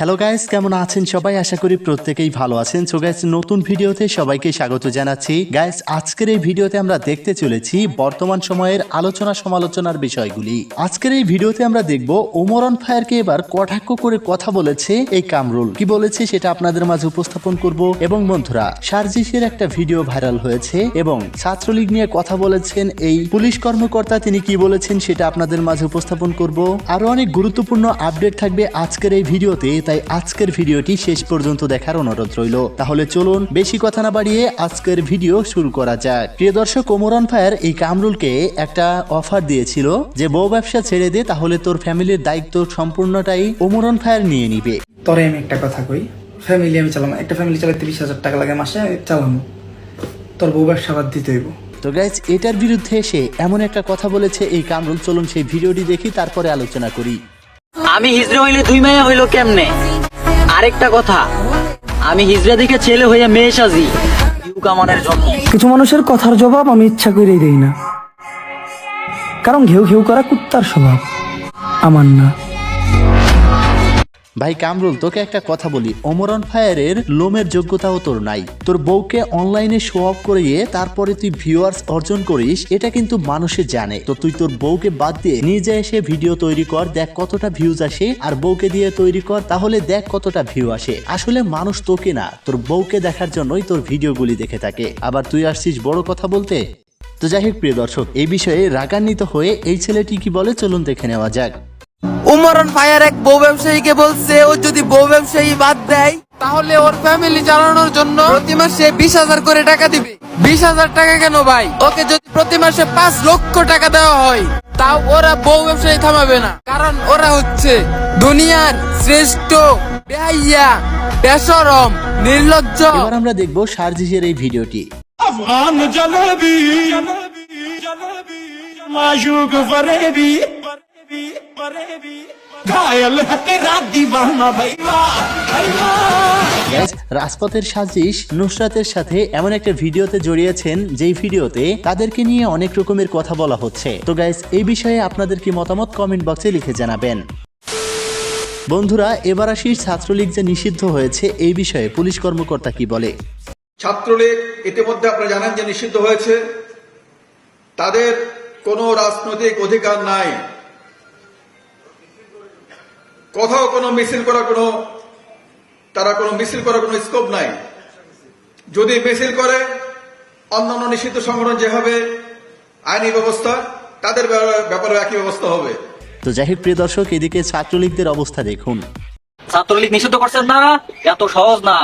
Hello guys কেমন আছেন সবাই? আশা করি প্রত্যেকেই ভালো আছেন। সো গাইস নতুন ভিডিওতে সবাইকে স্বাগত জানাচ্ছি। গাইস আজকের এই ভিডিওতে আমরা দেখতে চলেছি বর্তমান সময়ের আলোচনা সমালোচনার বিষয়গুলি। আজকের এই ভিডিওতে আমরা দেখব ওমরন ফায়ারকে এবার কটাক্ষ করে কথা বলেছে এই কামরুল। কি বলেছে সেটা আপনাদের মাঝে উপস্থাপন করব। এবং বন্ধুরা, সার্জিসের একটা ভিডিও ভাইরাল হয়েছে এবং ছাত্রলীগ নিয়ে কথা বলেছেন এই পুলিশ কর্মকর্তা, তিনি কি বলেছেন সেটা আপনাদের মাঝে উপস্থাপন করব। আরও অনেক গুরুত্বপূর্ণ আপডেট থাকবে আজকের এই ভিডিওতে। তাই আজকের ভিডিওটি শেষ পর্যন্ত দেখার অনুরোধ রইল। তাহলে চলুন বেশি কথা না বাড়িয়ে আজকের ভিডিও শুরু করা যাক। প্রিয় দর্শক ওমরান ফায়ার এই কামরুলকে একটা অফার দিয়েছিল যে বউ ব্যবসা ছেড়ে দে তাহলে তোর ফ্যামিলির দায়িত্ব সম্পূর্ণটাই ওমরান ফায়ার নিয়ে নিবে। তরে আমি একটা কথা কই ফ্যামিলি আমি চালাম একটা ফ্যামিলি চালাতে বিশ হাজার টাকা লাগে মাসে চালানো তোর বউ ব্যবসা বাদ দিতে হইব। তো গাইজ এটার বিরুদ্ধে এসে এমন একটা কথা বলেছে এই কামরুল। চলুন সেই ভিডিওটি দেখি তারপরে আলোচনা করি। আমি হিজড়ে হইলে দুই মায়া হইল কেমনে? আরেকটা কথা, আমি হিজড়া দিকে ছেলে হইয়া মেয়ে সাজি কামানের জন্য কিছু মানুষের কথার জবাব আমি ইচ্ছা করেই দেই না। কারণ ঘেউ ঘেউ করা কুত্তার স্বভাব। আমার না। ভাই কামরুল, তোকে একটা কথা বলি। অমরন ফায়ারের লোমের যোগ্যতাও তোর নাই। তোর বউকে অনলাইনে শো অফ করিয়ে তারপরে তুই ভিউয়ার্স অর্জন করিস, এটা কিন্তু মানুষে জানে। তো তুই তোর বউকে বাদ দিয়ে নিজে এসে ভিডিও তৈরি কর, দেখ কতটা ভিউজ আসে, আর বউকে দিয়ে তৈরি কর, তাহলে দেখ কতটা ভিউ আসে। আসলে মানুষ তোকে না, তোর বউকে দেখার জন্যই তোর ভিডিওগুলি দেখে থাকে। আবার তুই আসছিস বড় কথা বলতে? তো যাই হোক, প্রিয় দর্শক, এই বিষয়ে রাগান্বিত হয়ে এই ছেলেটি কি বলে? চলুন দেখে নেওয়া যাক। উমরন ফায়ার এক বউ ব্যবসায়ীকে বলছে ও যদি বউ ব্যবসায়ী বাদ দেয় তাহলে ওর ফ্যামিলি চালানোর জন্য প্রতি মাসে বিশ হাজার করে টাকা দিবে। বিশ হাজার টাকা কেন ভাই? ওকে যদি প্রতি মাসে পাঁচ লক্ষ টাকা দেওয়া হয় তাও ওরা বউ ব্যবসায়ী থামাবে না। কারণ ওরা হচ্ছে দুনিয়ার শ্রেষ্ঠ বেহাইয়া বেসরম নির্লজ্জ। আমরা দেখব সার্জিসের এই ভিডিওটি। আফগান জলেবি জলেবি জলেবি ফরেবি। রাজপথের সাজিশ নুসরাতের সাথে এমন একটা ভিডিওতে জড়িয়েছেন যেই ভিডিওতে তাদেরকে নিয়ে অনেক রকমের কথা বলা হচ্ছে। তো গাইস এই বিষয়ে আপনাদের কি মতামত কমেন্ট বক্সে লিখে জানাবেন। বন্ধুরা এবার আসি ছাত্রলীগ যে নিষিদ্ধ হয়েছে এই বিষয়ে পুলিশ কর্মকর্তা কি বলে? ছাত্রলীগ ইতিমধ্যে আপনারা জানেন যে নিষিদ্ধ হয়েছে। তাদের কোনো রাজনৈতিক অধিকার নাই। কোথাও কোনো মিছিল করার কোনো তারা কোনো মিছিল করার কোনো স্কোপ নাই। যদি মিছিল করে অন্যান্য নিষিদ্ধ সংগঠন যেভাবে আইনি ব্যবস্থা তাদের ব্যাপারে একই ব্যবস্থা হবে। তো হোক প্রিয় দর্শক এদিকে ছাত্রলীগদের অবস্থা দেখুন। ছাত্রলীগ নিষিদ্ধ করছেন না এত সহজ না।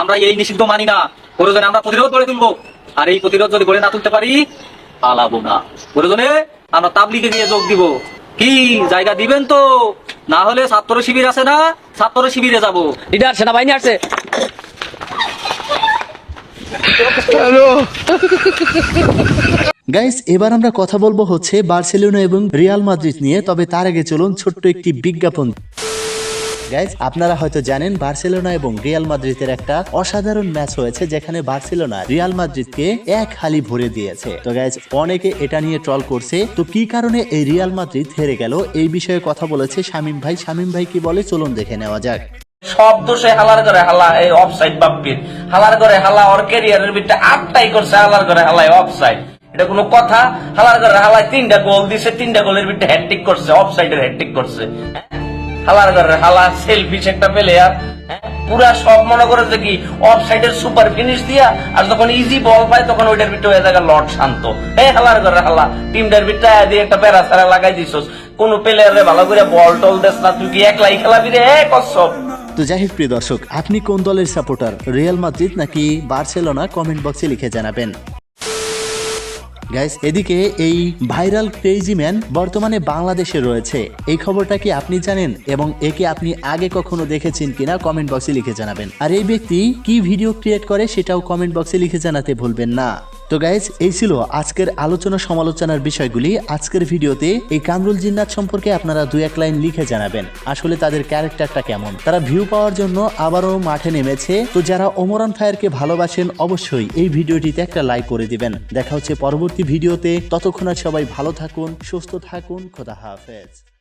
আমরা এই নিষিদ্ধ মানি না। প্রয়োজনে আমরা প্রতিরোধ করে তুলবো। আর এই প্রতিরোধ যদি গড়ে না তুলতে পারি পালাবো না। প্রয়োজনে আমরা তাবলিগে নিয়ে যোগ দিব। কি জায়গা দিবেন তো? না হলে ছাত্র শিবির আছে না ছাত্র শিবিরে যাব। লিডার সেনাবাহিনী আসছে। গাইস এবার আমরা কথা বলব হচ্ছে বার্সেলোনা এবং রিয়াল মাদ্রিদ নিয়ে তবে তার আগে চলুন ছোট্ট একটি বিজ্ঞাপন। গাইজ আপনারা হয়তো জানেন বার্সেলোনা এবং রিয়াল মাদ্রিদের একটা অসাধারণ ম্যাচ হয়েছে যেখানে বার্সেলোনা রিয়াল মাদ্রিদকে এক হালি ভরে দিয়েছে। তো গাইজ অনেকে এটা নিয়ে ট্রল করছে। তো কি কারণে এই রিয়াল মাদ্রিদ হেরে গেল? এই বিষয়ে কথা বলেছে শামিম ভাই। শামিম ভাই কি বলে? চলুন দেখে নেওয়া যাক। সব দোষে হালার করে হালা, এই অফসাইড বাপ্পির। হালার করে হালা, ওর ক্যারিয়ারের ভিতরে আটটাই করছে হালার করে অফসাইড এটা কোনো কথা? হালার করে তিনটা গোল দিছে, তিনটা গোলের ভিতরে হ্যাট্রিক করছে অফসাইডের হ্যাট্রিক করছে? হালার করে হালা সেলফিশ একটা প্লেয়ার পুরা সব মনে করেছে কি অফ সাইডের সুপার ফিনিশ দিয়া, আর যখন ইজি বল পায়, তখন ওইটার ভিতরে হয়ে যায় লর্ড শান্ত। এই হালার করে হালা টিমটার ভিতরে দিয়ে একটা প্যারা সারা লাগাই দিছস। কোন প্লেয়ারে ভালো করে বল টল দেস না, তুই কি একলাই খেলাবি রে? কচ্ছপ। তো যাই প্রিয় দর্শক, আপনি কোন দলের সাপোর্টার রিয়াল মাদ্রিদ নাকি বার্সেলোনা কমেন্ট বক্সে লিখে জানাবেন। গাইস এদিকে এই ভাইরাল ক্রেজি ম্যান বর্তমানে বাংলাদেশে রয়েছে। এই খবরটা কি আপনি জানেন এবং একে আপনি আগে কখনো দেখেছেন কিনা কমেন্ট বক্সে লিখে জানাবেন। আর এই ব্যক্তি কি ভিডিও ক্রিয়েট করে সেটাও কমেন্ট বক্সে লিখে জানাতে ভুলবেন না। তো গাইজ এই ছিল আজকের আলোচনা সমালোচনার বিষয়গুলি। আজকের ভিডিওতে এই কামরুল জিন্নাত সম্পর্কে আপনারা দু এক লাইন লিখে জানাবেন। আসলে তাদের ক্যারেক্টারটা কেমন? তারা ভিউ পাওয়ার জন্য আবারও মাঠে নেমেছে। তো যারা ওমরান ফায়ারকে ভালোবাসেন, অবশ্যই এই ভিডিওটিতে একটা লাইক করে দিবেন। দেখা হচ্ছে পরবর্তী ভিডিওতে ততক্ষণ সবাই ভালো থাকুন সুস্থ থাকুন খোদা হাফেজ।